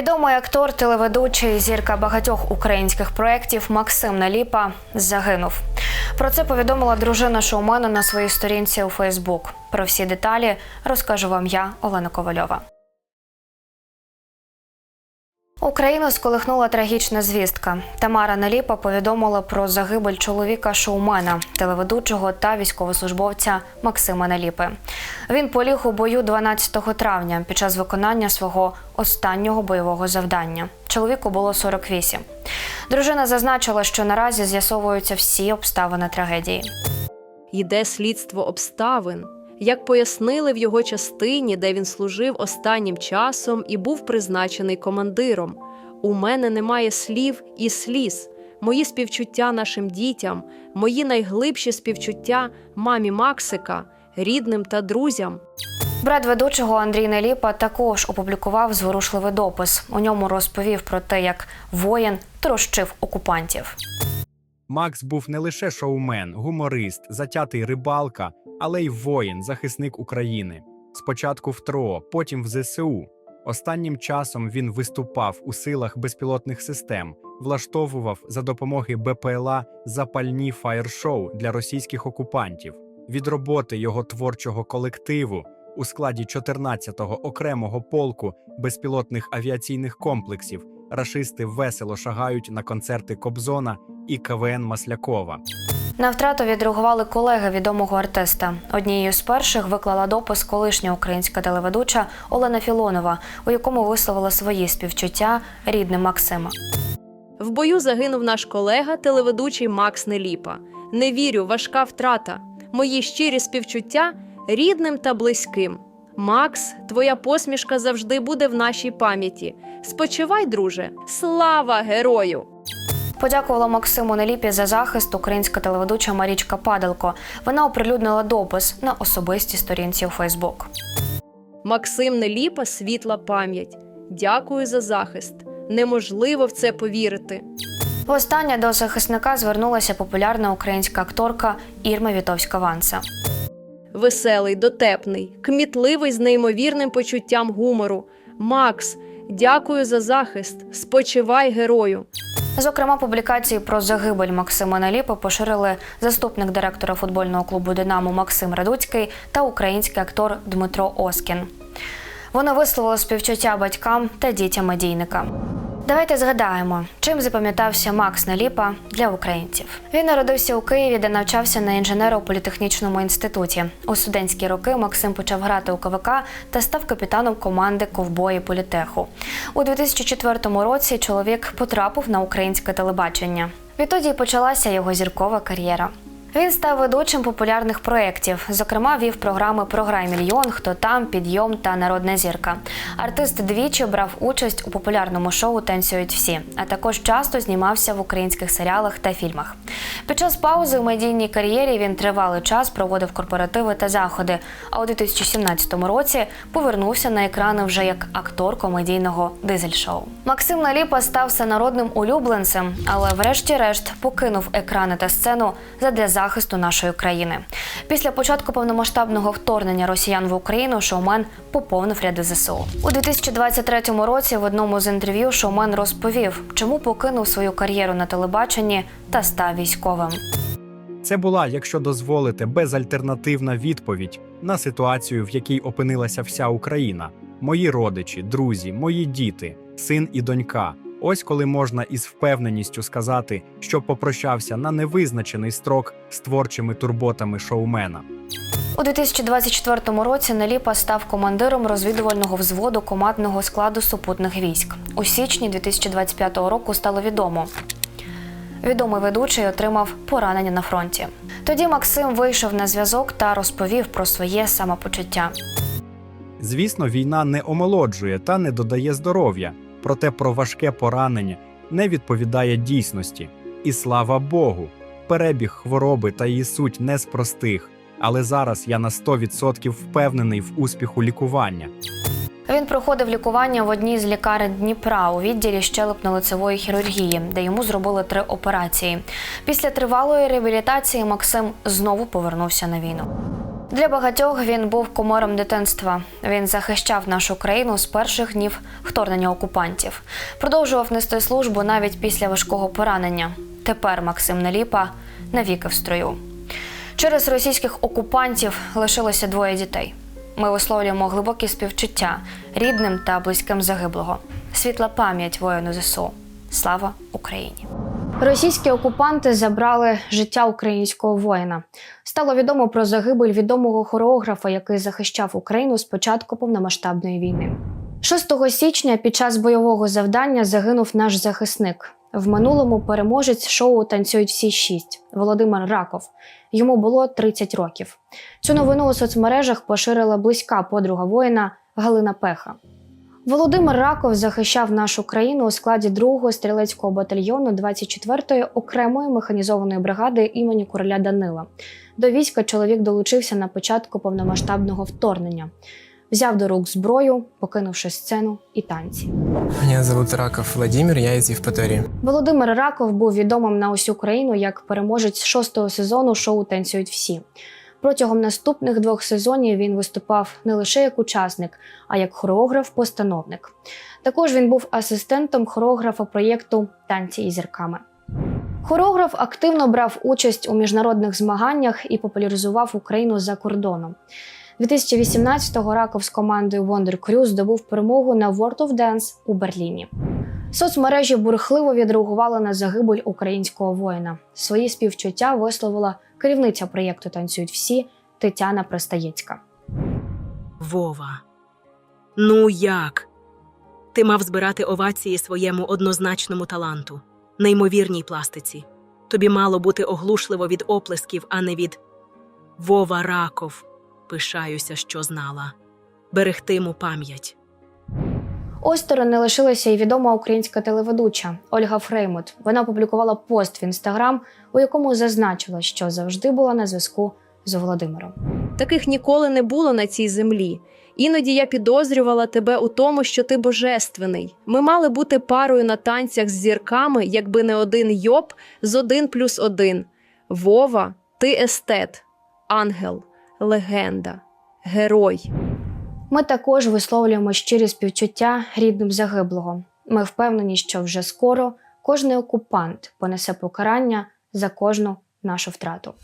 Відомий актор, телеведучий, зірка багатьох українських проєктів Максим Наліпа загинув. Про це повідомила дружина шоумена на своїй сторінці у Фейсбук. Про всі деталі розкажу вам я, Олена Ковальова. Україну сколихнула трагічна звістка. Тамара Наліпа повідомила про загибель чоловіка шоумена, телеведучого та військовослужбовця Максима Наліпи. Він поліг у бою 12 травня під час виконання свого останнього бойового завдання. Чоловіку було 48. Дружина зазначила, що наразі з'ясовуються всі обставини трагедії. Йде слідство обставин. Як пояснили в його частині, де він служив останнім часом і був призначений командиром. У мене немає слів і сліз. Мої співчуття нашим дітям, мої найглибші співчуття мамі Максика, рідним та друзям. Брат ведучого Андрій Неліпа також опублікував зворушливий допис. У ньому розповів про те, як воїн трощив окупантів. Макс був не лише шоумен, гуморист, затятий рибалка, але й воїн, захисник України. Спочатку в ТРО, потім в ЗСУ. Останнім часом він виступав у силах безпілотних систем, влаштовував за допомоги БПЛА запальні фаєр-шоу для російських окупантів. Від роботи його творчого колективу у складі 14-го окремого полку безпілотних авіаційних комплексів рашисти весело шагають на концерти Кобзона і КВН Маслякова. На втрату відреагували колеги відомого артиста. Однією з перших виклала допис колишня українська телеведуча Олена Філонова, у якому висловила свої співчуття рідним Максима. В бою загинув наш колега, телеведучий Макс Неліпа. Не вірю, важка втрата. Мої щирі співчуття рідним та близьким. Макс, твоя посмішка завжди буде в нашій пам'яті. Спочивай, друже, слава герою! Подякувала Максиму Неліпі за захист українська телеведуча Марічка Падалко. Вона оприлюднила допис на особистій сторінці у Фейсбук. Максим Неліпа світла пам'ять. Дякую за захист. Неможливо в це повірити. Востаннє до захисника звернулася популярна українська акторка Ірма Вітовська-Ванса. Веселий, дотепний, кмітливий з неймовірним почуттям гумору. Макс, дякую за захист. Спочивай герою. Зокрема, публікації про загибель Максима Наліпи поширили заступник директора футбольного клубу Динамо Максим Радуцький та український актор Дмитро Оскін. Вони висловили співчуття батькам та дітям медійника. Давайте згадаємо, чим запам'ятався Макс Наліпа для українців. Він народився у Києві, де навчався на інженеро-політехнічному інституті. У студентські роки Максим почав грати у КВК та став капітаном команди Ковбої Політеху. У 2004 році чоловік потрапив на українське телебачення. Відтоді почалася його зіркова кар'єра. Він став ведучим популярних проєктів. Зокрема, вів програми Програй мільйон, хто там, підйом та народна зірка. Артист двічі брав участь у популярному шоу Танцюють всі, а також часто знімався в українських серіалах та фільмах. Під час паузи в медійній кар'єрі він тривалий час проводив корпоративи та заходи. А у 2017 році повернувся на екрани вже як актор комедійного дизель-шоу. Максим Наліпа став всенародним улюбленцем, але врешті-решт покинув екрани та сцену задля захисту нашої країни. Після початку повномасштабного вторгнення росіян в Україну шоумен поповнив ряди ЗСУ. У 2023 році в одному з інтерв'ю шоумен розповів, чому покинув свою кар'єру на телебаченні та став військовим. Це була, якщо дозволите, безальтернативна відповідь на ситуацію, в якій опинилася вся Україна. Мої родичі, друзі, мої діти, син і донька. Ось коли можна із впевненістю сказати, що попрощався на невизначений строк з творчими турботами шоумена. У 2024 році Наліпа став командиром розвідувального взводу командного складу супутних військ. У січні 2025 року стало відомо. Відомий ведучий отримав поранення на фронті. Тоді Максим вийшов на зв'язок та розповів про своє самопочуття. Звісно, війна не омолоджує та не додає здоров'я, проте про важке поранення не відповідає дійсності. І слава Богу, перебіг хвороби та її суть не з простих, але зараз я на 100% впевнений в успіху лікування. Він проходив лікування в одній з лікарень Дніпра у відділі щелепно-лицевої хірургії, де йому зробили три операції. Після тривалої реабілітації Максим знову повернувся на війну. Для багатьох він був кумиром дитинства. Він захищав нашу країну з перших днів вторгнення окупантів. Продовжував нести службу навіть після важкого поранення. Тепер Максим Неліпа навіки в строю. Через російських окупантів лишилося двоє дітей. Ми висловлюємо глибокі співчуття рідним та близьким загиблого. Світла пам'ять воїну ЗСУ. Слава Україні! Російські окупанти забрали життя українського воїна. Стало відомо про загибель відомого хореографа, який захищав Україну з початку повномасштабної війни. 6 січня під час бойового завдання загинув наш захисник. В минулому переможець шоу Танцюють всі шість Володимир Раков. Йому було 30 років. Цю новину у соцмережах поширила близька подруга воїна Галина Пеха. Володимир Раков захищав нашу країну у складі 2-го стрілецького батальйону 24-ї окремої механізованої бригади імені короля Данила. До війська чоловік долучився на початку повномасштабного вторгнення. Взяв до рук зброю, покинувши сцену і танці. Меня зовут Раков Владимир, я из Евпатории. Володимир Раков був відомим на усю країну як переможець шостого сезону шоу Танцюють всі. Протягом наступних двох сезонів він виступав не лише як учасник, а як хореограф-постановник. Також він був асистентом хореографа проєкту Танці із зірками. Хореограф активно брав участь у міжнародних змаганнях і популяризував Україну за кордоном. 2018-го Раков з командою Wonder Crew здобув перемогу на World of Dance у Берліні. Соцмережі бурхливо відреагували на загибель українського воїна. Свої співчуття висловила керівниця проєкту Танцюють всі Тетяна Пристаєцька. Вова. Ну як? Ти мав збирати овації своєму однозначному таланту, неймовірній пластиці. Тобі мало бути оглушливо від оплесків, а не від Вова Раков. Пишаюся, що знала. Берегтиму пам'ять. Осторонь не лишилася і відома українська телеведуча Ольга Фреймут. Вона опублікувала пост в інстаграм, у якому зазначила, що завжди була на зв'язку з Володимиром. Таких ніколи не було на цій землі. Іноді я підозрювала тебе у тому, що ти божественний. Ми мали бути парою на танцях з зірками, якби не один йоб з один плюс один. Вова, ти естет, ангел, легенда, герой. Ми також висловлюємо щирі співчуття рідним загиблого. Ми впевнені, що вже скоро кожний окупант понесе покарання за кожну нашу втрату.